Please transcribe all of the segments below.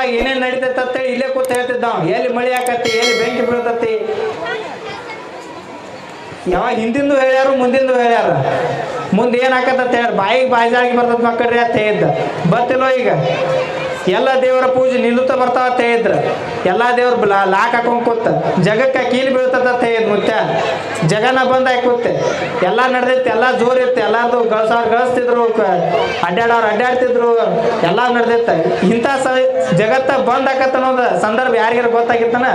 ಸಂದರ್ಭದಾಗ ಏನೇನು ನಡೀತೈತೆ ಅಂತೇಳಿ ಇಲ್ಲೇ ಕೂತ ಹೇಳ್ತಿದ್ದ. ಎಲ್ಲಿ ಮಳೆ ಆಕತಿ ಎಲ್ಲಿ ಬೆಂಕಿ ಬೀಳ್ತತಿ? ಯಾವಾಗ ಹಿಂದಿಂದು ಹೇಳ್ಯಾರು, ಮುಂದಿಂದು ಹೇಳ್ಯಾರ? ಮುಂದೆ ಏನ್ ಆಕತ್ತ ಹೇಳ, ಬಾಯಿಗೆ ಬಾಯಿಜಾಗಿ ಬರ್ತದ ಮಕ್ಕಳ್ರಿ ಅಂತ ಹೇಳಿದ್ದ. ಬರ್ತಿಲ್ಲೋ ಈಗ? ಎಲ್ಲ ದೇವರ ಪೂಜೆ ನಿಲ್ಲುತ್ತಾ ಬರ್ತಾವ ಹೇಳಿದ್ರ. ಎಲ್ಲ ದೇವ್ರ ಲಾಕ್ ಹಾಕೊಂಡ್ ಕೂತ. ಜಗಕ್ಕೆ ಕೀಲಿ ಬೀಳ್ತದ ಹೇಳಿದ್ ಮುತ್ಯ. ಜಗನ ಬಂದ್ ಹಾಕುತ್ತೆ ಎಲ್ಲ ನಡೆದಿತ್ತು ಎಲ್ಲ ಜೋರ್ ಇತ್ತು ಎಲ್ಲಾರ್ದು ಗಳಸಾರ್ ಗಳಿಸ್ತಿದ್ರು ಅಡ್ಡಾಡೋರು ಅಡ್ಡಾಡ್ತಿದ್ರು ಎಲ್ಲ ನಡೆದಿತ್ತ ಇಂಥ ಸ ಜಗತ್ತ ಬಂದ್ ಹಾಕತ್ತ ಅನ್ನೋದು ಸಂದರ್ಭ ಯಾರಿಗಾರ ಗೊತ್ತಾಗಿತ್ತನ?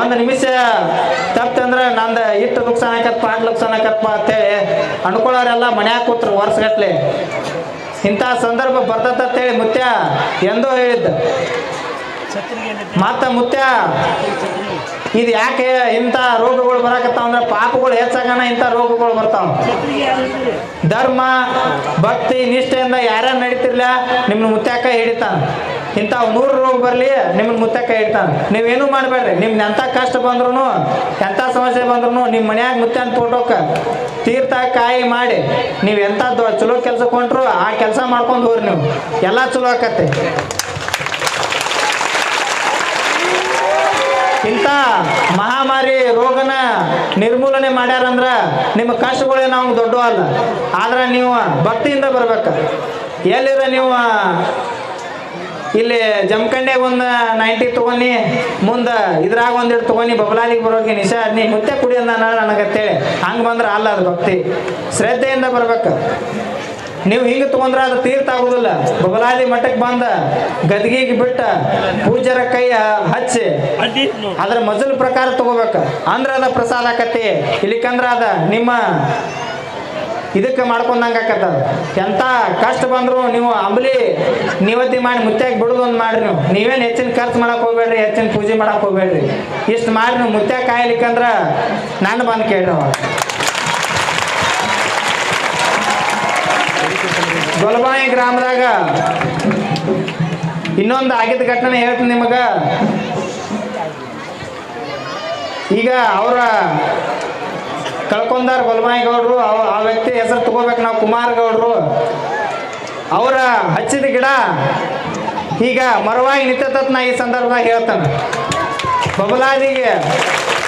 ಒಂದು ನಿಮಿಷ ತಪ್ಪಂದ್ರೆ ನಂದು ಇಟ್ಟು ನುಕ್ಸಾನ ಆಕತ್ ಪಾಟ್ ನುಕ್ಸಾನ ಆಕತ್ಪ ಅಂತೇಳಿ ಅನ್ಕೊಳ್ಳೋರೆಲ್ಲ ಮನ್ಯಾಗ ಕೂತ್ರು ವರ್ಷಗಟ್ಲೆ. ಇಂಥ ಸಂದರ್ಭ ಬರ್ತದಂತೇಳಿ ಮುತ್ಯ ಎಂದೋ ಹೇಳಿದ್ದ. ಮತ್ತ ಮುತ್ಯ, ಇದು ಯಾಕೆ ಇಂಥ ರೋಗಗಳು ಬರಾಕತ್ತಾವ ಅಂದ್ರೆ ಪಾಪಗಳು ಹೆಚ್ಚಾಗಣ ಇಂಥ ರೋಗಗಳು ಬರ್ತಾವ. ಧರ್ಮ, ಭಕ್ತಿ, ನಿಷ್ಠೆಯಿಂದ ಯಾರ್ಯಾರು ನಡೀತಿರ್ಲ, ನಿಮ್ನ ಮುತ್ಯಾಕ ಹಿಡಿತಾನ. ಇಂಥವು ನೂರು ರೋಗ ಬರಲಿ ನಿಮ್ಗೆ ಮುತ್ತ ಕೈ ಇಡ್ತಾನೆ. ನೀವೇನು ಮಾಡಬೇಡ್ರಿ. ನಿಮ್ಗೆ ಎಂಥ ಕಷ್ಟ ಬಂದ್ರೂ ಎಂಥ ಸಮಸ್ಯೆ ಬಂದ್ರೂ ನಿಮ್ಮ ಮನ್ಯಾಗ ಮುತ್ತನ್ ಫೋಟೋಕ ತೀರ್ಥ ಕಾಯಿ ಮಾಡಿ, ನೀವು ಎಂಥ ಚಲೋ ಕೆಲಸ ಕೊಂಡ್ರು ಆ ಕೆಲಸ ಮಾಡ್ಕೊಂಡು ಹೋಗ್ರಿ ನೀವು. ಎಲ್ಲ ಚಲೋ ಆಕತ್ತೆ. ಇಂಥ ಮಹಾಮಾರಿ ರೋಗನ ನಿರ್ಮೂಲನೆ ಮಾಡ್ಯಾರಂದ್ರ ನಿಮ್ಮ ಕಷ್ಟಗಳೇ ನಾವು ದೊಡ್ಡ ಅಲ್ಲ ಆದ್ರೆ ನೀವು ಭಕ್ತಿಯಿಂದ ಬರ್ಬೇಕು. ಎಲ್ಲಿರ ನೀವು ಇಲ್ಲಿ ಜಮ್ಕಂಡೆ ಒಂದು ನೈಂಟಿ ತೊಗೊನಿ ಮುಂದೆ ಇದ್ರಾಗ ಒಂದಿಟ್ಟು ತಗೊಂಡಿ, ಬಬಲಾಲಿಗೆ ಬರೋಕೆ ನಿಶಾ ನೀ ಮುತ್ತೆ ಕುಡಿ ಅಂದ ನನಗತ್ತೇಳಿ. ಹಂಗೆ ಬಂದ್ರೆ ಅಲ್ಲ ಅದು ಭಕ್ತಿ. ಶ್ರದ್ಧೆಯಿಂದ ಬರ್ಬೇಕು. ನೀವು ಹಿಂಗೆ ತಗೊಂಡ್ರೆ ಅದು ತೀರ್ಥ ಆಗುದಿಲ್ಲ. ಬಬಲಾದಿ ಮಠಕ್ಕೆ ಬಂದ, ಗದ್ಗಿಗೆ ಬಿಟ್ಟ ಪೂಜರ ಕೈ ಹಚ್ಚಿ, ಅದ್ರ ಮಜಲ್ ಪ್ರಕಾರ ತಗೋಬೇಕು. ಅಂದ್ರ ಅದ ಪ್ರಸಾದ ಆಕತಿ ಇಲ್ಲಿಕಂದ್ರ ಅದ ನಿಮ್ಮ ಇದಕ್ಕೆ ಮಾಡ್ಕೊಂಡಂಗೆ ಆಕತ್ತ ಎಂಥ ಕಷ್ಟ ಬಂದ್ರು ನೀವು ಅಂಬಲಿ ನಿವತ್ತಿ ಮಾಡಿ ಮುತ್ಯಾಗ ಬಿಡೋದು ಒಂದು ಮಾಡ್ರಿ ನೀವು. ನೀವೇನು ಹೆಚ್ಚಿನ ಖರ್ಚು ಮಾಡಕ್ ಹೋಗ್ಬೇಡ್ರಿ, ಹೆಚ್ಚಿನ ಪೂಜೆ ಮಾಡಕ್ ಹೋಗ್ಬೇಡ್ರಿ. ಇಷ್ಟು ಮಾಡಿ ನೀವು ಮುತ್ಯಾಗ ಕಾಯ್ಲಿಕ್ಕಂದ್ರ ನಾನು ಬಂದು ಕೇಳ್ರಿ ಅವಾಗ. ಗೊಲಬಾಯಿ ಗ್ರಾಮದಾಗ ಇನ್ನೊಂದು ಆಗಿದ ಘಟನೆ ಹೇಳ್ತೀನಿ ನಿಮಗ. ಈಗ ಅವರ ಕಳ್ಕೊಂಡಾರ ಬಲಮಾಯಿ ಗೌಡ್ರು ಅವ- ಆ ವ್ಯಕ್ತಿ ಹೆಸರು ತಗೋಬೇಕು ನಾವು ಕುಮಾರ್ ಗೌಡ್ರು ಅವರ ಹಚ್ಚಿದ ಗಿಡ, ಈಗ ಮರವಾಗಿ ನಿಂತತ್ ನಾ ಈ ಸಂದರ್ಭದಾಗ ಹೇಳ್ತಾನೆ. ಬಬಲಾದಿಗೆ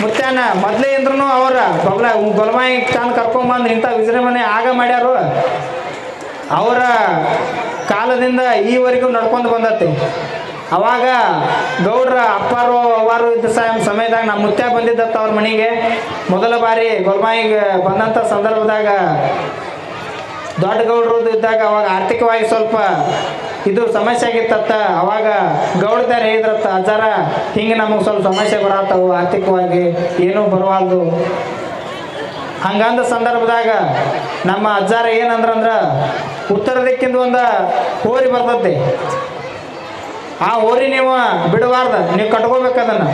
ಮುತ್ಯಾನ, ಮೊದಲೇ ಇಂದ್ರೂ ಅವರ ಬಬಲ, ಬಲಮಾಯಿ ತಾನು ಕರ್ಕೊಂಬಂದು ಇಂಥ ವಿಜೃಂಭಣೆ ಆಗ ಮಾಡ್ಯಾರು. ಅವರ ಕಾಲದಿಂದ ಈವರೆಗೂ ನಡ್ಕೊಂಡು ಬಂದತಿ. ಅವಾಗ ಗೌಡ್ರ ಅಪ್ಪಾರು ಅವರು ಇದ್ದ ಸಾಯಂ ಸಮಯದಾಗ ನಮ್ಮ ಮುತ್ಯ ಬಂದಿದ್ದತ್ತ ಅವ್ರ ಮನೆಗೆ. ಮೊದಲ ಬಾರಿ ಗೊಲ್ಮಾಯಿಗೆ ಬಂದಂಥ ಸಂದರ್ಭದಾಗ ದೊಡ್ಡ ಗೌಡ್ರದ್ದು ಇದ್ದಾಗ ಅವಾಗ ಆರ್ಥಿಕವಾಗಿ ಸ್ವಲ್ಪ ಇದು ಸಮಸ್ಯೆ ಆಗಿತ್ತತ್ತ. ಅವಾಗ ಗೌಡ್ದಾರ ಹೇಳಿದ್ರತ್ತ, ಅಜ್ಜಾರ, ಹಿಂಗೆ ನಮಗೆ ಸ್ವಲ್ಪ ಸಮಸ್ಯೆ ಬರತ್ತವು, ಆರ್ಥಿಕವಾಗಿ ಏನೂ ಬರವಾಲ್ದು. ಹಂಗಂದ ಸಂದರ್ಭದಾಗ ನಮ್ಮ ಅಜ್ಜಾರ ಏನಂದ್ರಂದ್ರ ಉತ್ತರ ದಿಕ್ಕಿಂದ ಒಂದು ಹೋರಿ ಬರ್ತೈತಿ ಆ ಹೋರಿ ನೀವು ಬಿಡಬಾರ್ದ, ನೀವು ಕಟ್ಕೋಬೇಕು ಅದನ್ನ.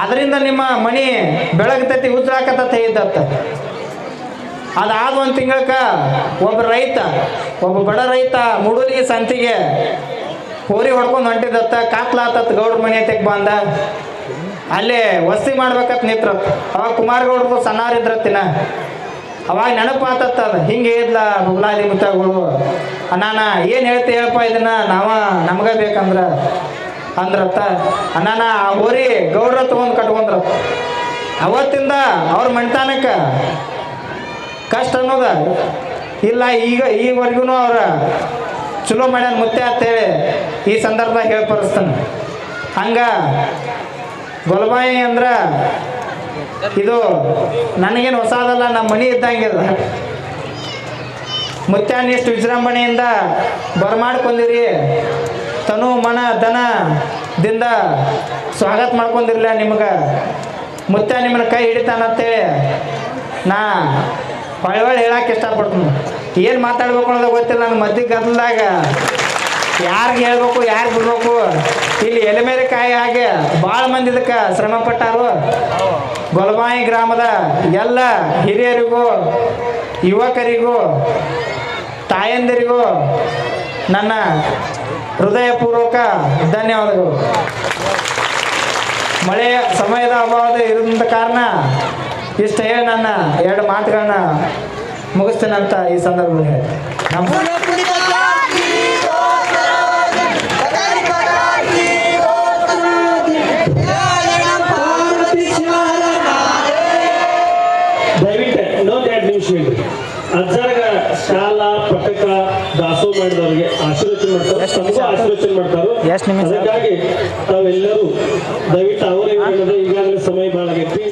ಅದರಿಂದ ನಿಮ್ಮ ಮನಿ ಬೆಳಗ್ತೈತಿ, ಉಜ್ರಾಕತೈತಿ ಇದ್ದತ್ತ ಅದಾದ ಒಂದು ತಿಂಗಳಕ ಒಬ್ಬ ರೈತ, ಒಬ್ಬ ಬಡ ರೈತ ಮುಡುಲಿಗೆ ಸಂತಿಗೆ ಹೋರಿ ಹೊಡ್ಕೊಂಡು ಹೊಂಟಿದತ್ತ, ಕಾತ್ಲಾತತ್ ಗೌಡ್ರ ಮನೆ ತೆಗ್ ಬಂದ. ಅಲ್ಲೇ ವಸ್ತಿ ಮಾಡ್ಬೇಕತ್ ನಿತ್ರ ಅವಾಗ ಕುಮಾರ್ ಗೌಡ್ರು ಸಣ್ಣವ್ರಿದ್ರತ್ತಿನ ಅವಾಗ ನೆನಪು ಅದು. ಹಿಂಗೆ ಇದ್ಲ ಬುಗ್ಲಾದಿ ಮುತ್ತಗಳು ಅಣ್ಣಾನ ಏನು ಹೇಳ್ತಿ ಹೇಳಪ್ಪ ಇದನ್ನ? ನಾವ ನಮಗ ಬೇಕಂದ್ರ. ಅಂದ್ರತ್ತ ಅಣ್ಣಾನ ಆ ಹೋರಿ ಗೌಡ್ರ ತಗೊಂಡು ಕಟ್ಕೊಂಡ್ರ. ಅವತ್ತಿಂದ ಅವ್ರ ಮಣ್ತಾನಕ್ಕೆ ಕಷ್ಟ ಅನ್ನೋದ. ಇಲ್ಲ, ಈಗ ಈವರೆಗೂ ಅವ್ರ ಚಲೋ ಮಾಡ್ಯಾನ ಮುತ್ತೆ ಅಂತೇಳಿ ಈ ಸಂದರ್ಭದಾಗ ಹೇಳ್ಪರಿಸ್ತಾನೆ. ಹಂಗ ಗೊಲಬಾಯಿ ಅಂದ್ರ ಇದು ನನಗೇನು ಹೊಸದಲ್ಲ, ನಮ್ಮ ಮನೆ ಇದ್ದಂಗಿಲ್ಲ ಮುತ್ಯಾನಿಷ್ಟು ವಿಜೃಂಭಣೆಯಿಂದ ಬರಮಾಡ್ಕೊಂಡಿರಿ. ತನು, ಮನ ಧನದಿಂದ ಸ್ವಾಗತ ಮಾಡ್ಕೊಂಡಿರ್ಲ ನಿಮ್ಗೆ. ಮುತ್ಯ ನಿಮ್ಮನ್ನ ಕೈ ಹಿಡಿತಾನಂತೇಳಿ ನಾ ಹೊಳೆ ಹೊಳೆ ಹೇಳಕ್ಕೆ ಇಷ್ಟಪಡ್ತೀನಿ. ಏನು ಮಾತಾಡ್ಬೇಕು ಅನ್ನೋದು ಗೊತ್ತಿಲ್ಲ ನನ್ನ ಮಧ್ಯ ಗದ್ದಲದಾಗ ಯಾರಿಗೆ ಹೇಳ್ಬೇಕು, ಯಾರಿಗೆ ಬಿಡ್ಬೇಕು. ಇಲ್ಲಿ ಎಲೆಮೇರೆ ಕಾಯಿ ಹಾಗೆ ಭಾಳ ಮಂದಿ ಇದಕ್ಕೆ ಶ್ರಮ ಪಟ್ಟಾರು. ಗೊಲಬಾಯಿ ಗ್ರಾಮದ ಎಲ್ಲ ಹಿರಿಯರಿಗೂ, ಯುವಕರಿಗೂ, ತಾಯಂದಿರಿಗೂ ನನ್ನ ಹೃದಯಪೂರ್ವಕ ಧನ್ಯವಾದಗಳು. ಮಳೆಯ ಸಮಯದ ಅಭಾವದ ಇರುವಂತ ಕಾರಣ ಇಷ್ಟ ಹೇಳಿ ನನ್ನ ಎರಡು ಮಾತುಗಳನ್ನ ಅಂತ ಈ ಸಂದರ್ಭದಲ್ಲಿ ಹೇಳ್ತೀನಿ. ಶೀಲ್ಡ್ ಅಜ್ಜಾರ್ಗ ಶಾಲಾ ಪಟಕ ದಾಸೋ ಮಾಡಿದವರಿಗೆ ಆಶೀರ್ವಚನ ಮಾಡ್ತಾರೆ. ತಮಗೂ ಆಶೀರ್ವಚನ ಮಾಡ್ತಾರೋ. ಅದಕ್ಕಾಗಿ ತಾವೆಲ್ಲರೂ ದಯವಿಟ್ಟು ಅವರೇ ಈಗಾಗಲೇ ಸಮಯ ಭಾಳ ಆಗೈತಿ